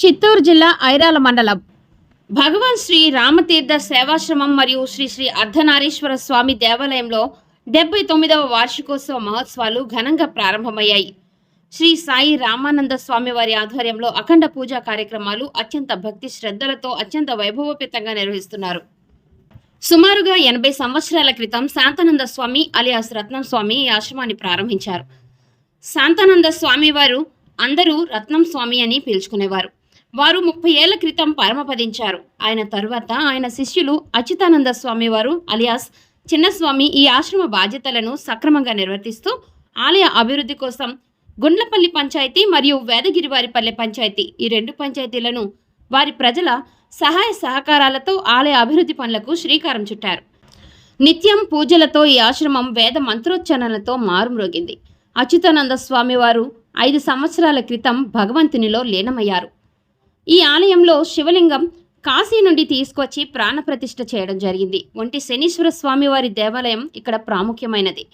చిత్తూరు జిల్లా ఐరాల మండలం. భగవాన్ శ్రీ రామతీర్థ సేవాశ్రమం మరియు శ్రీ శ్రీ అర్ధనారీశ్వర స్వామి దేవాలయంలో డెబ్బై తొమ్మిదవ వార్షికోత్సవ మహోత్సవాలు ఘనంగా ప్రారంభమయ్యాయి. శ్రీ సాయి రామానంద స్వామి వారి ఆధ్వర్యంలో అఖండ పూజా కార్యక్రమాలు అత్యంత భక్తి శ్రద్ధలతో అత్యంత వైభవోపేతంగా నిర్వహిస్తున్నారు. సుమారుగా ఎనభై సంవత్సరాల క్రితం శాంతానంద స్వామి అలియాస్ రత్నం స్వామి ఈ ఆశ్రమాన్ని ప్రారంభించారు. శాంతానంద స్వామి వారు అందరూ రత్నం స్వామి అని పిలుచుకునేవారు. వారు ముప్పై ఏళ్ళ క్రితం పరమపదించారు. ఆయన తరువాత ఆయన శిష్యులు అచ్యుతానంద స్వామి వారు అలియాస్ చిన్నస్వామి ఈ ఆశ్రమ బాధ్యతలను సక్రమంగా నిర్వర్తిస్తూ ఆలయ అభివృద్ధి కోసం గుండ్లపల్లి పంచాయతీ మరియు వేదగిరివారిపల్లె పంచాయతీ ఈ రెండు పంచాయతీలను వారి ప్రజల సహాయ సహకారాలతో ఆలయ అభివృద్ధి పనులకు శ్రీకారం చుట్టారు. నిత్యం పూజలతో ఈ ఆశ్రమం వేద మంత్రోచ్చరణలతో మారుమ్రోగింది. అచ్యుతానంద స్వామి వారు ఐదు సంవత్సరాల క్రితం భగవంతునిలో లీనమయ్యారు. ఈ ఆలయంలో శివలింగం కాశీ నుండి తీసుకొచ్చి ప్రాణప్రతిష్ఠ చేయడం జరిగింది. వంటి శనీశ్వర స్వామివారి దేవాలయం ఇక్కడ ప్రాముఖ్యమైనది.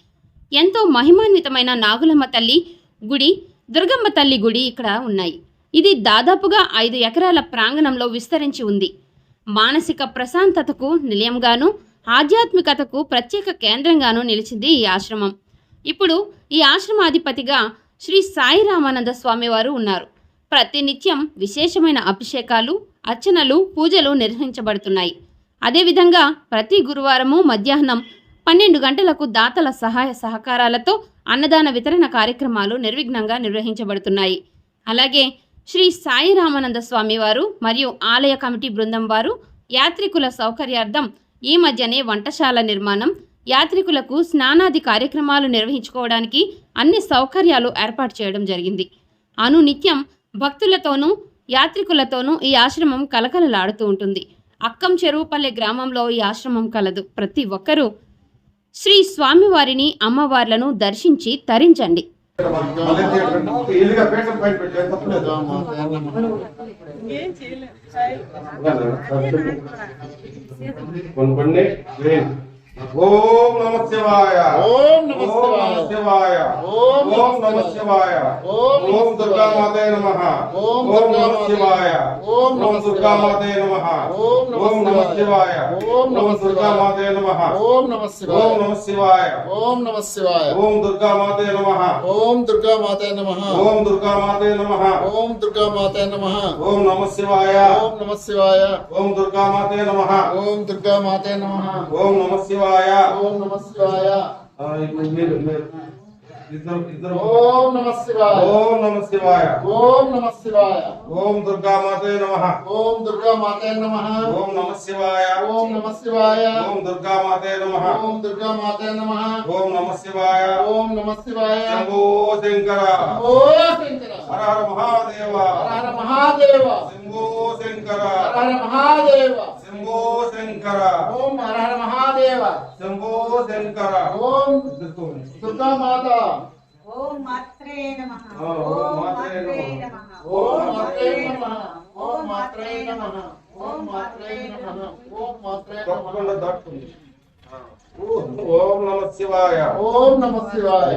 ఎంతో మహిమాన్వితమైన నాగులమ్మ తల్లి గుడి దుర్గమ్మ తల్లి గుడి ఇక్కడ ఉన్నాయి. ఇది దాదాపుగా ఐదు ఎకరాల ప్రాంగణంలో విస్తరించి ఉంది. మానసిక ప్రశాంతతకు నిలయంగాను ఆధ్యాత్మికతకు ప్రత్యేక కేంద్రంగాను నిలిచింది ఈ ఆశ్రమం. ఇప్పుడు ఈ ఆశ్రమాధిపతిగా శ్రీ సాయి రామానంద స్వామివారు ఉన్నారు. ప్రతినిత్యం విశేషమైన అభిషేకాలు అర్చనలు పూజలు నిర్వహించబడుతున్నాయి. అదేవిధంగా ప్రతి గురువారము మధ్యాహ్నం పన్నెండు గంటలకు దాతల సహాయ సహకారాలతో అన్నదాన వితరణ కార్యక్రమాలు నిర్విఘ్నంగా నిర్వహించబడుతున్నాయి. అలాగే శ్రీ సాయి రామానంద స్వామి వారు మరియు ఆలయ కమిటీ బృందం వారు యాత్రికుల సౌకర్యార్థం ఈ మధ్యనే వంటశాల నిర్మాణం యాత్రికులకు స్నానాది కార్యక్రమాలు నిర్వహించుకోవడానికి అన్ని సౌకర్యాలు ఏర్పాటు చేయడం జరిగింది. అను నిత్యం భక్తులతోనూ యాత్రికులతోనూ ఈ ఆశ్రమం కలకలలాడుతూ ఉంటుంది. అక్కం చెరువుపల్లె గ్రామంలో ఈ ఆశ్రమం కలదు. ప్రతి ఒక్కరూ శ్రీ స్వామివారిని అమ్మవార్లను దర్శించి తరించండి. ఓం నమ శివాయ ఓం నమ ఓం శివాయ. ఓం నమ ఓం శివాయ ఓం ఓం దుర్గా మాతే నమ ఓం ఓం నమ శివాయ ఓం నమ ఓం దుర్గా. మాతే నమ ఓం నమ ఓం శివాయ ఓం నమ ఓం దుర్గా. మాతే నమ ఓం నమ ఓం శివాయ నమ శివాయ ఓం నమ శివాయ ఓం దుర్గా మాతే నమ ఓం దుర్గా మాతే నమ ఓం దుర్గా మాతే నమ ఓం దుర్గా మాతే నమ ఓం నమ శివాయ ఓం నమ శివాయ ఓం దుర్గా మాతే నమ ఓం దుర్గా మాతే నమ ఓం నమ శివాయ ఓం నమ శివాయ ఇప్పుడు మీరు మీరు. ఇద్దరు ఇద్దరు. ఓం నమ శివాయ ఓం నమ శివాయ ఓం నమ శివాయ ఓం దుర్గా మాతే నమ. ఓం దుర్గా మాతే నమ. ఓం నమ శివాయ ఓం నమ శివాయ ఓం దుర్గా మాతే నమ. ఓం దుర్గా మాతే నమ. ఓం నమ శివాయ ఓం నమ శివాయ శంభో శంకర. ఓ శంకర. హర హర మహాదేవ. హర హర మహాదేవ. శంభో శంకర హర మహాదేవ. శంభో శంకర ఓం హర హర మహాదేవ. శంభో శంకర ఓం దుర్గా మాత. ఓం మాత్రే నమః. ఓ, మాత్రే నమః. ఓం మాత్రే నమః. ఓం మాత్రే నమః. ఓం మాత్రే నమః. ఓం మాత్రే తప్పకుండా నమః దాటుతుంది ఓం నమ శివాయ. ఓం నమ శివాయ.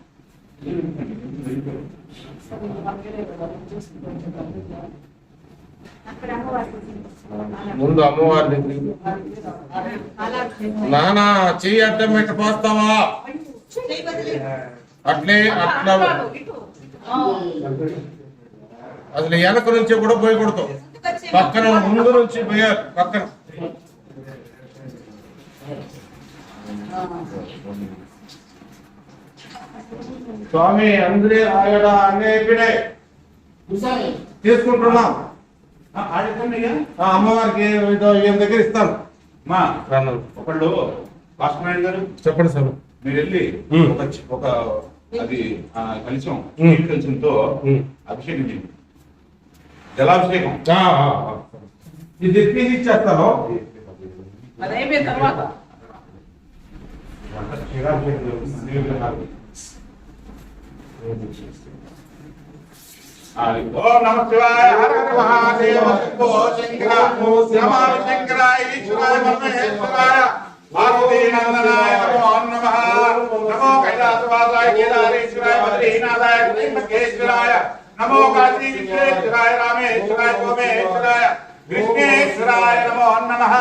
ముందు అమ్మవారి నానా చెయ్యి అడ్డం పెట్టి పోస్తావా? అట్లే అట్లా. అసలు వెనక నుంచి కూడా పోయకూడదు పక్కన ముందు నుంచి పోయారు పక్కన. స్వామి అందరి ఆయన అన్నీ అయిపోయినాయి తీసుకుంటున్నాం. ఆ అమ్మవారికి ఏదో ఈయన దగ్గర ఇస్తాను. మా ఒకళ్ళు భాస్కర్ గారు. చెప్పండి సార్. మీరు వెళ్ళి. ఒక ఒక అది కలిసం కలిసంతో. అభిషేకం చేయండి. జలాభిషేకం. ఇది తీసి ఇచ్చేస్తాను అదైపోయిన తర్వాత. జలాభిషేకం జరుగుతుంది. అన్ని విగ్రహాలు. అది. ఓం నమ శివాయ హర హర మహాదేవ శంభో శంకర నమామి శంకరాయ ఈశ్వరాయ పరమేశ్వరాయ పార్వతీ నందనాయ నమో నమః నమో కైలాసవాసాయ కేదారేశ్వరాయ బద్రీనాథాయ త్రయంబకేశ్వరాయ నమో కాశీ విశ్వేశ్వరాయ రామేశ్వరాయ సోమేశ్వరాయ విష్ణేశ్వరాయ నమో నమః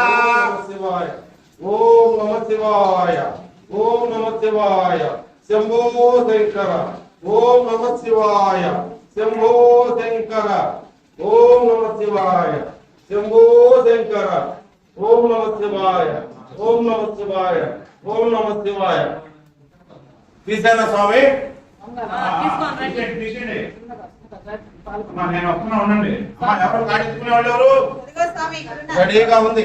శివాయ ఓం నమ శివాయ ఓం నమ శివాయ. శంభో శంకర. ఓం నమ శివాయ. శంభో శంకర. ఓం నమ శివాయ. ఓం నమ శివాయ. ఓం నమ శివాయ. తీసానా స్వామి? నేను వస్తున్నా ఉండండి. ఎవరు కాడించుకునే వాళ్ళు ఎవరు. రెడీగా ఉంది.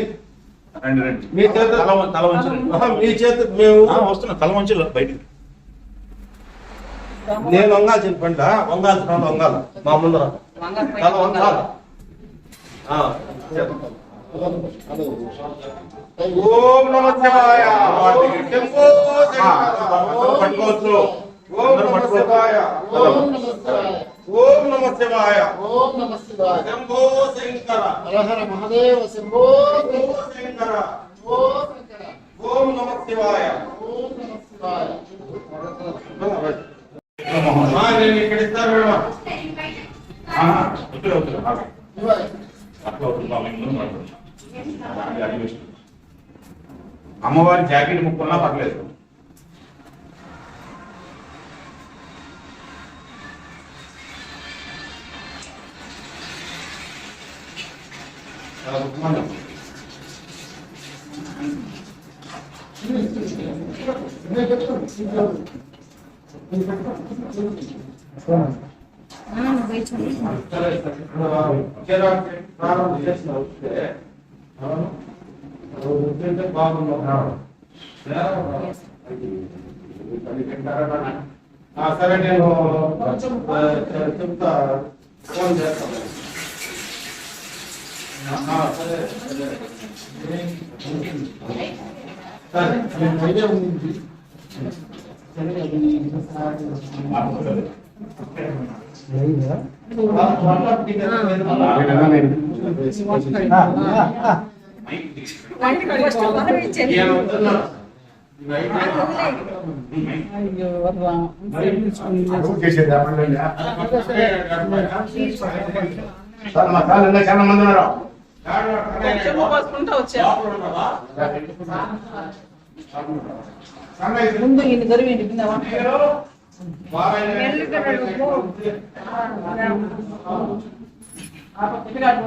రండి రండి. మీ చేత తల మీ చేత మేము వస్తున్నా తల వంచి బయటికి. నేను వంగాల్సిన పంట వంగాల్సిన వాళ్ళు వంగాల మా ముందర. వంగాల. ఆ, ఓం నమ శివాయ. పట్టుకోవచ్చు. ఓం నమ శివాయ. ఓం నమ శివాయ. ఓం నమ శివాయ. శంభో శంకర. హర హర మహాదేవ శంభో శంభో శంకర. ఓ శంకర. ఓం నమ శివాయ. ఓం నమ శివాయ. నేను ఇక్కడ ఇస్తాను మేడం. ఆగు. శివాయ అట్లా వద్దు. అమ్మవారి జాకెట్ ముక్కున్నా పర్లేదు. కిరాక్ ప్రారంభం చేసిన వస్తే ఉంటే బాగున్నాం ఆ, సరే నేను చెప్తా ఫోన్ చేస్తాను సరే సరే నేను ఐడియా ఉంది చాలా మంది ఉన్నారు వచ్చా ముందు ఇన్ని దొరికింది విన్నావా పరమేశ్వరాయ పరమేశ్వరాయ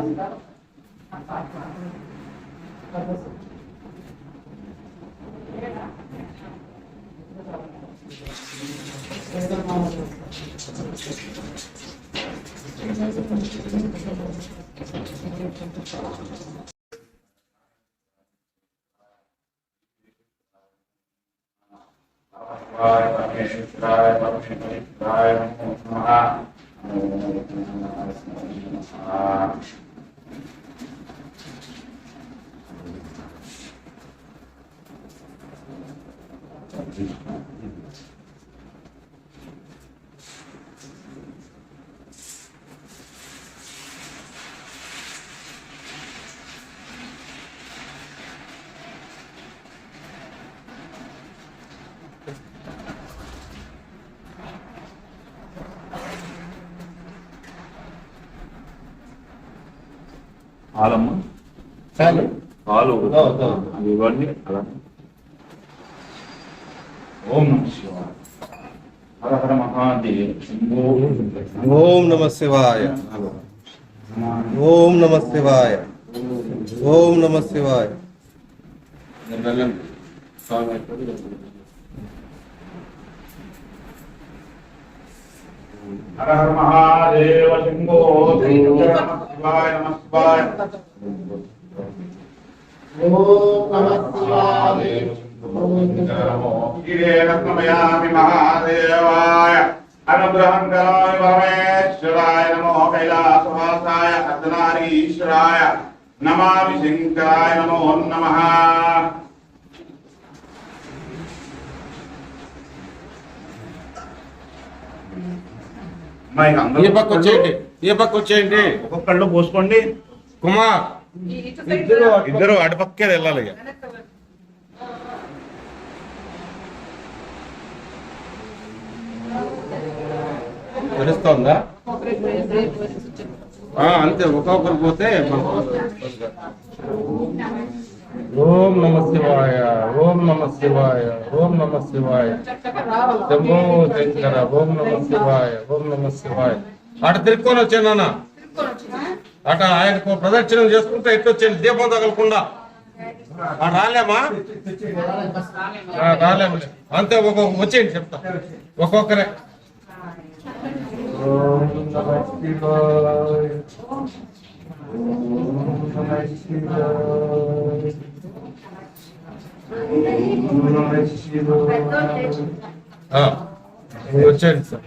నమో నమః పాలమ్మ అవి ఇవ్వండి అలా ఓం నమ శివాయ హర హర మహాదేవ్ శంభో ఓం నమ శివాయ ఓం నమ శివాయ ఓం నమ శివాయ హర హర మహాదేవ నమయామి మహాదేవాయ అనుగ్రహం కరోమి పరమేశ్వరాయ నమో కైలాసవాసాయ అర్ధనారీశ్వరాయ నమామి శంకరాయ నమో నమః ఈ పక్క వచ్చేయండి ఈ పక్క వచ్చేయండి. ఒక్కొక్కళ్ళు పోసుకోండి. కుమార్ ఇద్దరు అటుపక్కే వెళ్ళాలి ఇక. తెలుస్తోందా? ఆ, అంతే ఒక్కొక్కరు పోతే ఓం నమ శివాయ ఓం నమ శివాయ ఓం నమ శివాయ. శంకర ఓం నమ శివాయ ఓం నమ శివాయ. అట తిరుక్కొని వచ్చాను నాన్న. అట ఆయనకు ప్రదక్షిణం చేసుకుంటే ఎట్టు వచ్చాను దీపం తగలకుండా. రాలేమా? రాలేము అంతే ఒక్కొక్క వచ్చేయండి చెప్తా. ఒక్కొక్కరే. వచ్చేయండి సార్.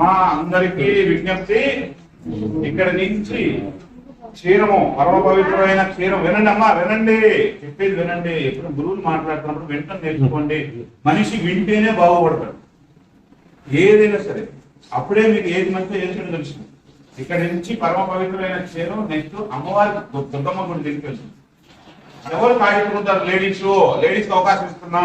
మా అందరికీ విజ్ఞప్తి ఇక్కడ నుంచి క్షీరము పరమ పవిత్రమైన క్షీరం వినండి అమ్మా వినండి. చెప్పేది వినండి. ఎప్పుడు గురువులు మాట్లాడుతున్నప్పుడు వింటం నేర్చుకోండి. మనిషి వింటేనే బాగుపడతాడు. ఏదైనా సరే అప్పుడే మీకు ఏది మంచిదో ఏది చెడు తెలుస్తుంది. ఇక్కడ నుంచి పరమ పవిత్రమైన క్షీరం నెక్స్ట్ అమ్మవారికి దుర్గమ్మ గుడి దగ్గరికి వెళ్తుంది. ఎవరు కాగితం లేడీస్. లేడీస్ అవకాశం ఇస్తున్నా.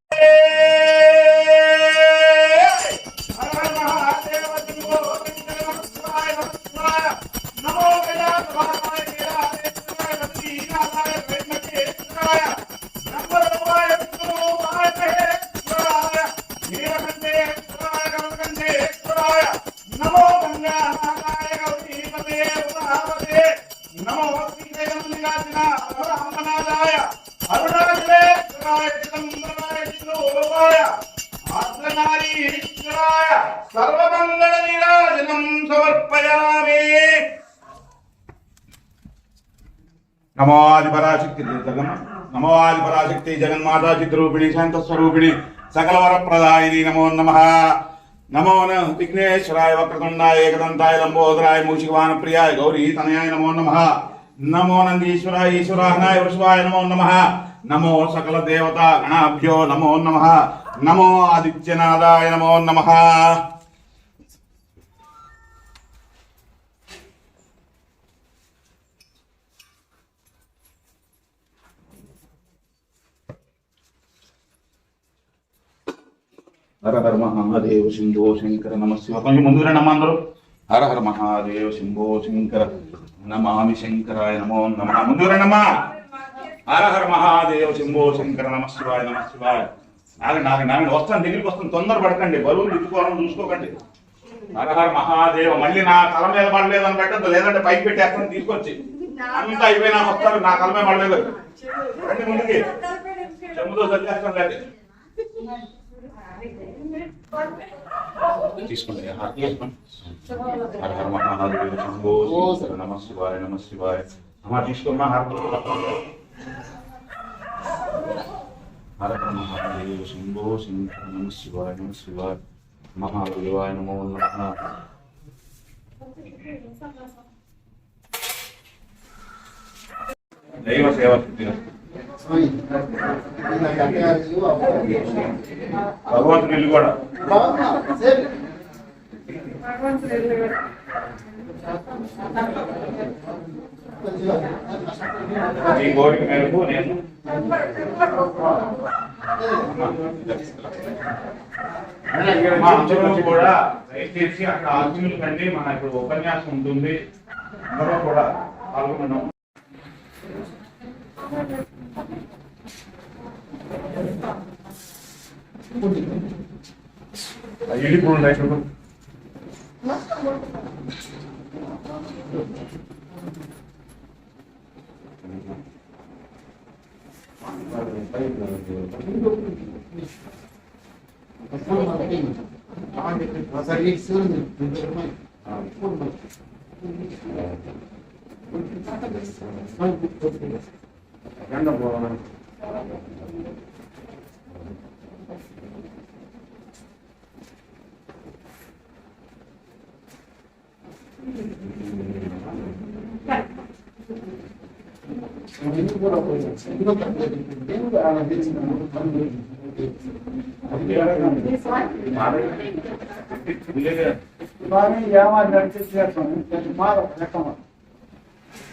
ఆత్మనారీశ్వరాయ సర్వమంగళ నిరాజనం సమర్పయామి. నమోది పరాశక్తి జగన్ నమోది పరాశక్తి జగన్మాతా చిత్రూపిణి శాంత స్వరూపిణి సకల వరప్రదాయిని నమో నమ. నమో విఘ్నేశ్వరాయ వక్రతుండాయ ఏకదంతాయ లంబోదరాయ మూషికవాన ప్రియాయ గౌరీ తనయాయ నమో నమ. నమో నందీశ్వరాయ ఈశ్వరాహనాయ వృషభాయ నమో నమ. నమో సకల దేవతా గణాభ్యో నమో నమ. నమో ఆదిత్యనాథాయ నమో నమ. హర హర మహాదేవ శంభో శంకర నమ శివ కొంచెం ముందు రండి అందరూ. హర హర మహాదేవ శంభో శంకర. నమామి శంకరాయ నమో నమ. ముందు రండి హర హర మహాదేవ శంభో శంకర నమ శివాయ నమ శివాయ. నాకు నాకు ఆగండి వస్తాను దగ్గరికి వస్తాను తొందర పడకండి బరువులు ఇచ్చుకోవాలని చూసుకోకండి. హరహర మహాదేవ మళ్ళీ నా తల మీద అని పెట్టద్దు లేదంటే పైకి పెట్టేస్తాను తీసుకొచ్చి. అంతా అయిపోయినా వస్తారు నా తల మీద పడలేదు. రండి ముందుకి. చెమ్ముతో సరిచేస్తాను లేదు తీసుకోండి తీసుకోండి. హర హర మహాదేవ శంభో నమ శివాయ నమ శివాయ. తీసుకోమ్మా హర హర మహాదేవ శంభో శంకర నమ శివాయ నమ శివాయ మహాదేవాయ నమో నమ. దైవ సేవ భగవంతుడు ఇల్లు కూడా. భగవంతుడు ఇల్లు కూడా. ఈ కోరిక మేరకు నేను మా అందరూ కూడా దయచేసి అక్కడ ఆర్జునులు కండి మన ఇప్పుడు ఉపన్యాసం ఉంటుంది. అందరూ కూడా పాల్గొన్నాం ఇడిప్పుడు ఒకసారి చూడండి.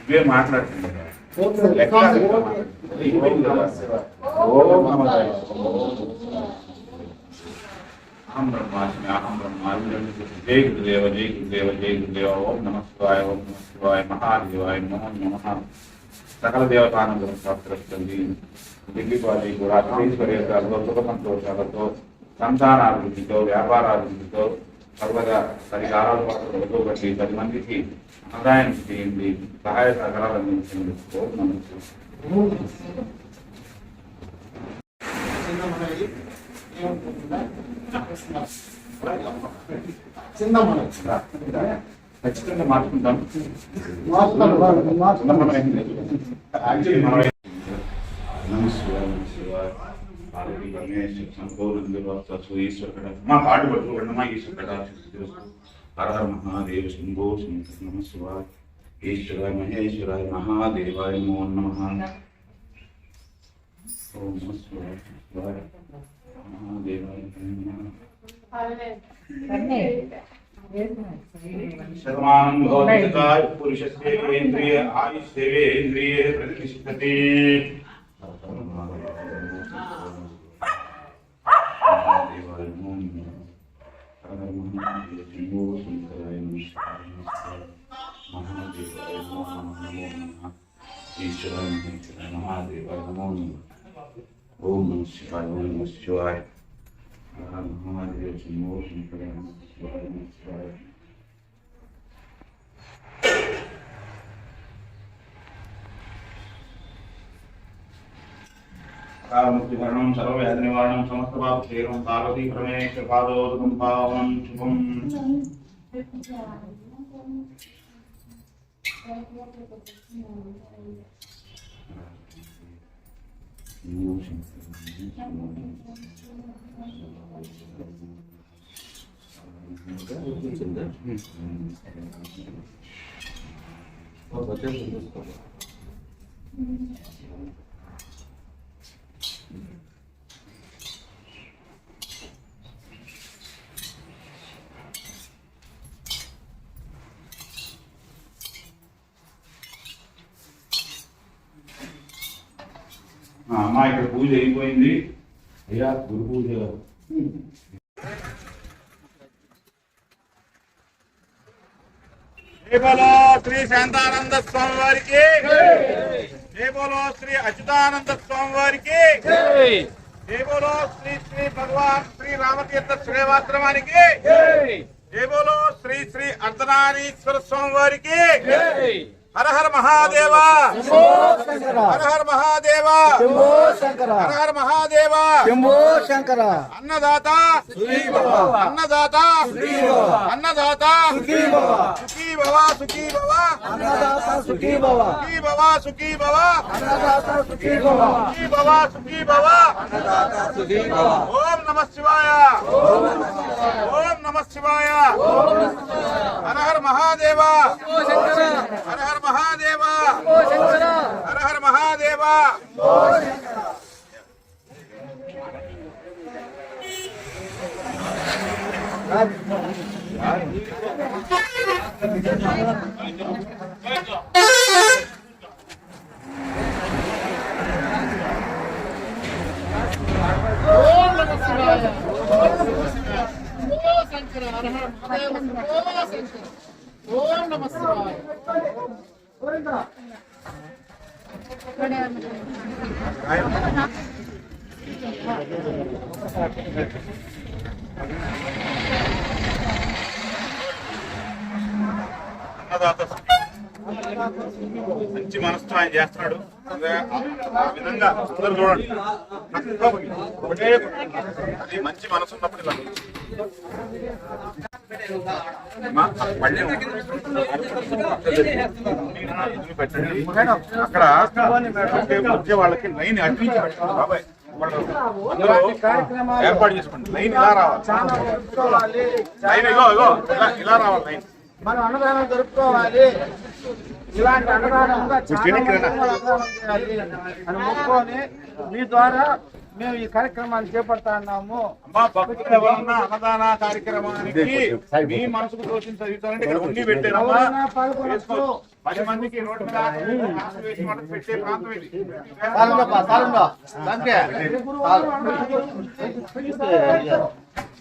ఇవే మాట్లాడుతుంది అహం బ్రహ్మాస్మి అహం బ్రహ్మాస్మి జై గురుదేవ జై గురుదేవ జై గురుదేవ ఓం నమ శివాయ ఓం నమ శివాయ మహాదేవాయ నమో నమ సకల దేవతానందరం ప్రాప్తిస్తుంది దిగ్గిపాలి కూడా అతీశ్వర్యాలతో సుఖ సంతోషాలతో సంతానాభివృద్ధితో వ్యాపారాభివృద్ధితో సర్వదా పది కాలాల పాటు బట్టి పది మందికి ఆదాయం చేయండి. సహాయ సహకారాలు అందించండి. ఓం నమ శివాయ. చిన్న మన ఖచ్చితంగా మార్చుకుంటాం. మా పాటు పట్టుకోండి మా ఈశ్వర కటాక్ష హర హర మహాదేవ శంభో శంకర నమ శివాయ. ఈశ్వరాయ మహేశ్వరాయ మహాదేవాయ నమో నమ. ఓం నమ శివాయ. మహాదేవాయ నమః. శతమానం భవతి తథా పురుషస్యేంద్రియ ఆయుష్యేంద్రియే ప్రతిష్టతి ఈశ్వరాయ మహాదేవాయ నమో నమః ఓం నమ శివాయ ఓం నమ శివాయ మహాదేవ శంభో శంకర నమ శివాయ నమ శివాయ కాలముక్తికరణం సర్వవ్యాధి నివారణం సమస్త పాప క్షేమం పార్వతీ పరమేశ్వర పాదోదకం పావనం శుభం ఆ, అమ్మా ఇక్కడ పూజ అయిపోయింది. అయ్యా గురు పూజ. శ్రీ శాంతానంద స్వామి వారికి జై బోలో శ్రీ అచ్యుతానంద స్వామి వారికి జై బోలో శ్రీ శ్రీ భగవాన్ శ్రీ రామతీర్థ శ్రేవాశ్రమానికి జై బోలో శ్రీ శ్రీ అర్ధనారీశ్వర స్వామి వారికి హర హర మహాదేవ హర హర మహాదేవ! హర హర మహాదేవ! శంకర! అన్నదాత! అన్నదాత! అన్నదాత సుఖీ భవ సుఖీ భవ అన్నదాత సుఖీ భవ సుఖీ భవ సుఖీ భవ అన్నదాత సుఖీ భవ సుఖీ భవ సుఖీ భవ ఓం నమ శివాయ ఓం నమ శివాయ హర హర మహాదేవ హర హర మహాదేవ హర హర మహాదేవ అన్నదాత మంచి మనసుతో ఆయన చేస్తున్నాడు. అదే ఆ విధంగా అందరు చూడండి. ఒకటే అది మంచి మనసు ఉన్నప్పుడు ఇలా అక్కడ వచ్చే- వచ్చే వాళ్ళకి లైన్ అడ్మించి పెట్టండి బాబాయ్. ఏర్పాటు చేసుకోండి. లైన్ ఇలా రావాలి. లైన్ ఇగో ఇగో ఇలా ఇలా రావాలి లైన్. మనం అన్నదానం జరుపుకోవాలి. ఇలాంటి అన్నదానం అని మొక్కుకొని మీ ద్వారా మేము ఈ కార్యక్రమాన్ని చేపడతా ఉన్నాము. అన్నదాన కార్యక్రమానికి మీ మనసుకు ఉండి పెట్టారమ్మా. పది మందికి పెట్టే ప్రాంతం ఇది.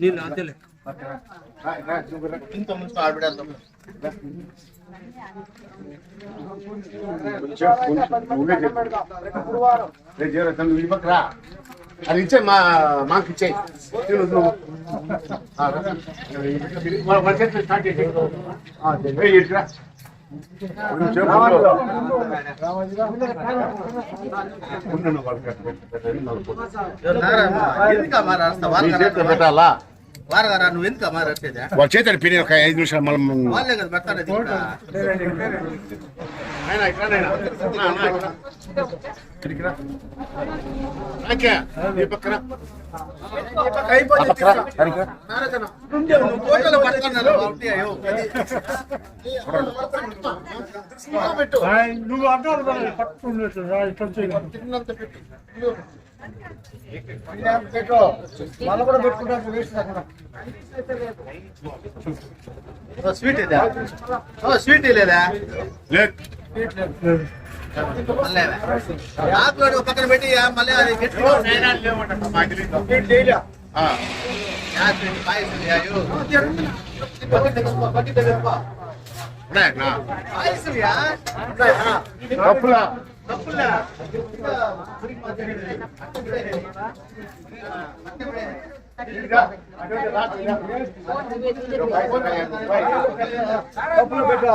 నీళ్ళు అంతేలే ఇంత ముందు రా. అది ఇచ్చే మా మాకు ఇచ్చే ఎందుకు మారాస్తా పెట్టాలా? వారగారా నువ్వు ఎందుకు మారాసేదా వాళ్ళ చేతి పిని ఒక ఐదు నిమిషాలు మనం వాళ్ళే కదా రా. నువ్వు అడ్డాలు పట్టుకున్నట్టు పెట్టు. పెట్టు. వాళ్ళు కూడా పెట్టుకుంటారు వేస్ట్ అక్కడ. ఓ, స్వీట్ ఇదా ఓ, స్వీట్ లేదా తప్పులే. పెట్టు.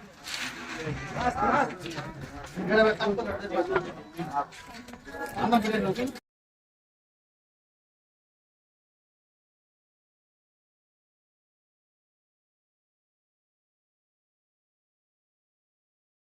আমরা